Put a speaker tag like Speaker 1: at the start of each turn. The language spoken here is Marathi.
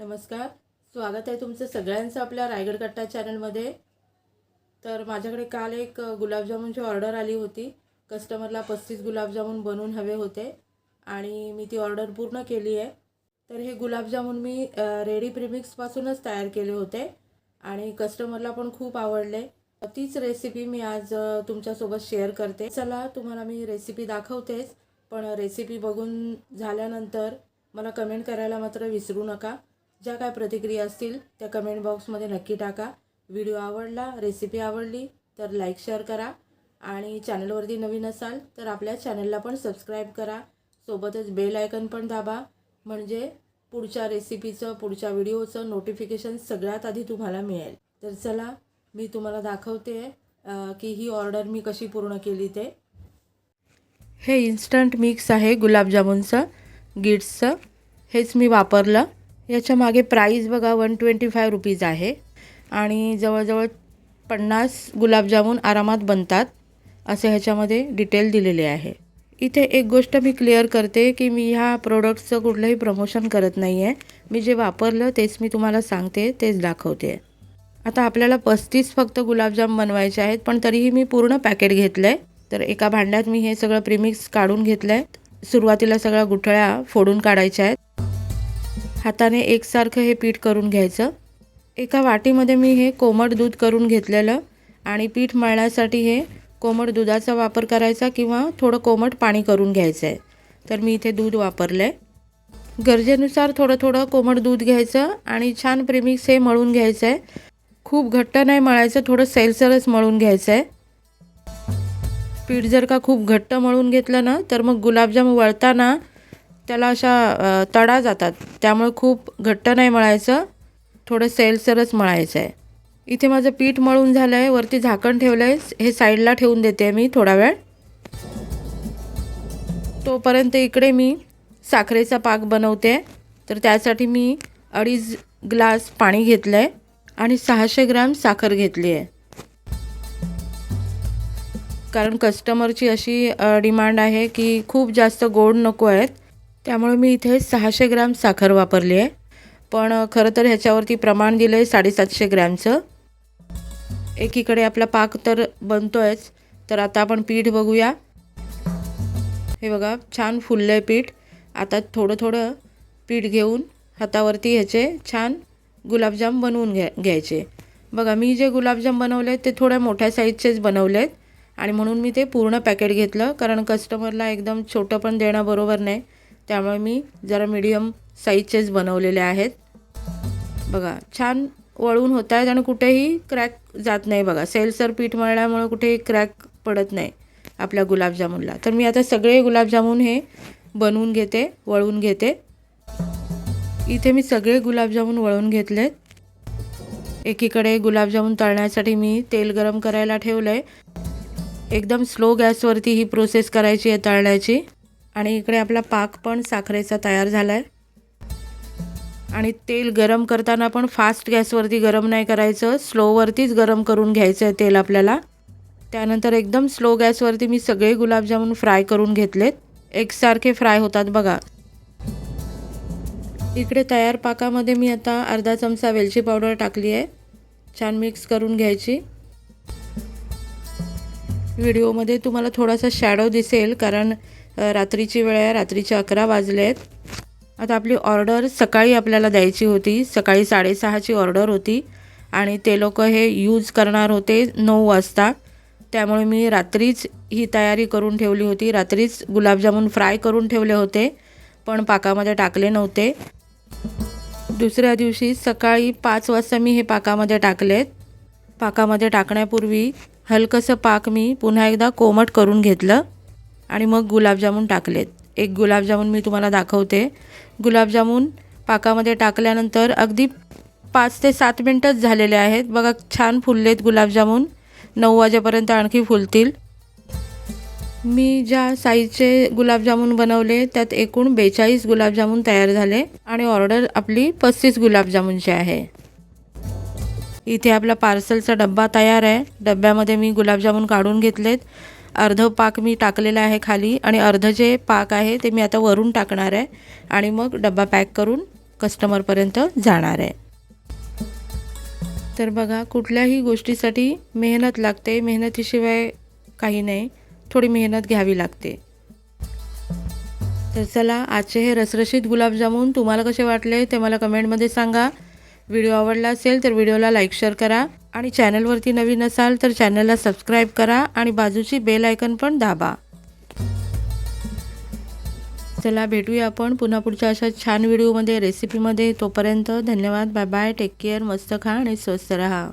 Speaker 1: नमस्कार. स्वागत आहे तुमचं सगळ्यांचं आपल्या रायगड कट्टा चॅनलमध्ये तर माझ्याकडे काल एक गुलाबजामुनची ऑर्डर आली होती. कस्टमरला पस्तीस गुलाबजामुन बनवून हवे होते. आणि मी ती ऑर्डर पूर्ण केली आहे. तर हे गुलाबजामुन मी रेडी प्रिमिक्सपासूनच तयार केले होते. आणि कस्टमरला पण खूप आवडले. तीच रेसिपी मी आज तुमच्यासोबत शेअर करते. चला तुम्हाला मी रेसिपी दाखवतेच. पण रेसिपी बघून झाल्यानंतर मला कमेंट करायला मात्र विसरू नका. ज्या काय प्रतिक्रिया असतील त्या कमेंट बॉक्समध्ये नक्की टाका. व्हिडिओ आवडला रेसिपी आवडली तर लाईक शेअर करा. आणि चॅनलवरती नवीन असाल तर आपल्या चॅनलला पण सबस्क्राईब करा. सोबतच बेल आयकन पण दाबा. म्हणजे पुढच्या रेसिपीचं पुढच्या व्हिडिओचं नोटिफिकेशन सगळ्यात आधी तुम्हाला मिळेल. तर चला मी तुम्हाला दाखवते की ही ऑर्डर मी कशी पूर्ण केली ते. हे इन्स्टंट मिक्स आहे गुलाबजामुनचं गिट्सचं हेच मी वापरलं. याच्या मागे प्राईस बघा वन ट्वेंटी फाय रुपीज आहे. आणि जवळजवळ पन्नास गुलाबजामून आरामात बनतात असे ह्याच्यामध्ये डिटेल दिलेले आहे. इथे एक गोष्ट मी क्लिअर करते की मी ह्या प्रोडक्टचं कुठलंही प्रमोशन करत नाही आहे मी जे वापरलं तेच मी तुम्हाला सांगते तेच दाखवते. आता आपल्याला पस्तीस फक्त गुलाबजाम बनवायचे आहेत पण तरीही मी पूर्ण पॅकेट घेतलं आहे तर एका भांड्यात मी हे सगळं प्रीमिक्स काढून घेतलं आहे सुरुवातीला सगळ्या गुठळ्या फोडून काढायच्या आहेत. हाताने एकसारखं हे पीठ करून घ्यायचं. एका वाटीमध्ये मी हे कोमट दूध करून घेतलेलं आणि पीठ मळण्यासाठी हे कोमट दुधाचा वापर करायचा किंवा थोडं कोमट पाणी करून घ्यायचं आहे तर मी इथे दूध वापरलं. आहे गरजेनुसार थोडं थोडं कोमट दूध घ्यायचं आणि छान प्रेमिक्स हे मळून घ्यायचं आहे खूप घट्ट नाही मळायचं थोडं सैलसरच मळून घ्यायचं आहे पीठ जर का खूप घट्ट मळून घेतलं ना तर मग गुलाबजाम वळताना त्याला अशा तडा जातात. त्यामुळे खूप घट्ट नाही मळायचं. थोडं सैलसरच मळायचं आहे इथे माझं पीठ मळून झालं आहे वरती झाकण ठेवलं आहे हे साईडला ठेवून देते मी थोडा वेळ. तोपर्यंत इकडे मी साखरेचा पाक बनवते. तर त्यासाठी मी अडीच ग्लास पाणी घेतलं आहे आणि सहाशे ग्रॅम साखर घेतली आहे कारण कस्टमरची अशी डिमांड आहे की खूप जास्त गोड नको आहेत. त्यामुळे मी इथे सहाशे ग्रॅम साखर वापरली आहे. पण खरं तर ह्याच्यावरती प्रमाण दिलं आहे साडेसातशे ग्रॅमचं. एकीकडे आपला पाक तर बनतो आहेच तर आता आपण पीठ बघूया. हे बघा छान फुललं आहे पीठ. आता थोडं थोडं पीठ घेऊन हातावरती ह्याचे छान गुलाबजाम बनवून घ्या घ्यायचे. बघा मी जे गुलाबजाम बनवले ते थोड्या मोठ्या साईजचेच बनवले आहेत आणि म्हणून मी ते पूर्ण पॅकेट घेतलं कारण कस्टमरला एकदम छोटं पण देणं बरोबर नाही. त्यामुळे मी जरा मीडियम साईजचेच बनवलेले आहेत. बघा छान वळून होत आहेत आणि कुठेही क्रॅक जात नाही बघा. सेलसर पीठ मळल्यामुळे कुठेही क्रॅक पडत नाही आपल्या गुलाबजामुनला. तर मी आता सगळे गुलाबजामुन हे बनवून घेते वळून घेते. इथे मी सगळे गुलाबजामुन वळून घेतलेत. एकीकडे गुलाबजामुन तळण्यासाठी मी तेल गरम करायला ठेवलं आहे एकदम स्लो गॅसवरती ही प्रोसेस करायची आहे तळण्याची. आणि इकडे आपला पाक पण साखरेचा तयार झाला आहे आणि तेल गरम करताना पण फास्ट गॅसवरती गरम नाही करायचं. स्लोवरतीच गरम करून घ्यायचं आहे तेल आपल्याला. त्यानंतर एकदम स्लो गॅसवरती मी सगळे गुलाबजामुन फ्राय करून घेतलेत. एकसारखे फ्राय होतात बघा. इकडे तयार पाकामध्ये मी आता अर्धा चमचा वेलची पावडर टाकली आहे छान मिक्स करून घ्यायची. व्हिडिओमध्ये तुम्हाला थोडासा शॅडो दिसेल कारण रात्रीची वेळ आहे रात्रीचे अकरा वाजले आहेत आता आपली ऑर्डर सकाळी आपल्याला द्यायची होती. सकाळी साडेसहाची ऑर्डर होती. आणि ते लोक हे यूज करणार होते नऊ वाजता. त्यामुळे मी रात्रीच ही तयारी करून ठेवली होती. रात्रीच गुलाबजामुन फ्राय करून ठेवले होते पण पाकामध्ये टाकले नव्हते. दुसऱ्या दिवशी सकाळी पाच वाजता मी हे पाकामध्ये टाकलेत. पाकामध्ये टाकण्यापूर्वी हलकंसं पाक मी पुन्हा एकदा कोमट करून घेतलं आणि मग गुलाबजामून टाकलेत. एक गुलाबजामून मी तुम्हाला दाखवते. गुलाबजामून पाकामध्ये टाकल्यानंतर अगदी पाच ते सात मिनटंच झालेले आहेत. बघा छान फुललेत गुलाबजामून. नऊ वाजेपर्यंत आणखी फुलतील. मी ज्या साईजचे गुलाबजामून बनवले त्यात एकूण बेचाळीस गुलाबजामून तयार झाले आणि ऑर्डर आपली पस्तीस गुलाबजामुनची आहे. इथे आपला पार्सलचा डब्बा तयार आहे. डब्यामध्ये मी गुलाबजामुन काढून घेतलेत. अर्ध पाक मी टाकलेला आहे खाली आणि अर्ध जे पाक आहे ते मी आता वरून टाकणार आहे आणि मग डब्बा पॅक करून कस्टमरपर्यंत जाणार आहे. तर बघा कुठल्याही गोष्टीसाठी मेहनत लागते. मेहनतीशिवाय काही नाही. थोडी मेहनत घ्यावी लागते. तर चला आजचे हे रसरशीत गुलाबजामुन तुम्हाला कसे वाटले ते मला कमेंटमध्ये सांगा. व्हिडिओ आवडला असेल तर व्हिडिओला लाईक शेअर करा. आणि चॅनलवरती नवीन असाल तर चॅनलला सबस्क्राईब करा आणि बाजूची बेल आयकन पण दाबा. चला भेटूया आपण पुन्हा पुढच्या अशा छान व्हिडिओमध्ये रेसिपीमध्ये तोपर्यंत धन्यवाद. बाय बाय टेक केअर मस्त खा आणि स्वस्त रहा.